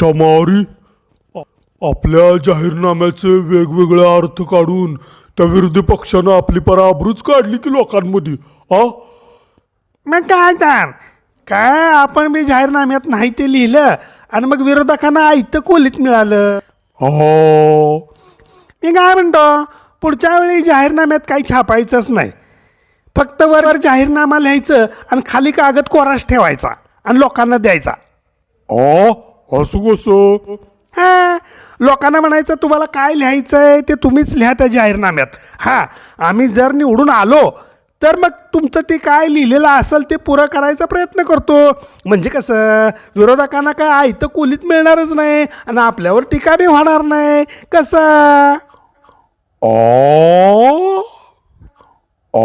चमारी? आ- आपल्या जाहीरनाम्याचे वेगवेगळे अर्थ काढून त्या विरोधी पक्षानं आपली पराबरूच काढली की लोकांमध्ये आ? मग काय तर? काय आपण बी जाहीरनाम्यात नाही ते लिहिलं आणि मग विरोधकांना आयतं कोलीत मिळालं? हो मी काय म्हणतो? पुढच्या वेळी जाहीरनाम्यात काही छापायचंच नाही. फक्त वर वर जाहीरनामा लिहायचं आणि खाली कागद कोरास ठेवायचा आणि लोकांना द्यायचा. आ? असं कसं हा लोकांना म्हणायचं तुम्हाला काय लिहायचं आहे ते तुम्हीच लिहा त्या जाहीरनाम्यात. हां आम्ही जर निवडून आलो तर मग तुमचं ते काय लिहिलेलं असेल ते पुरं करायचा प्रयत्न करतो. म्हणजे कसं विरोधकांना काय आयतं कोलीत मिळणारच नाही आणि आपल्यावर टीका बी होणार नाही. कसं? ओ ओ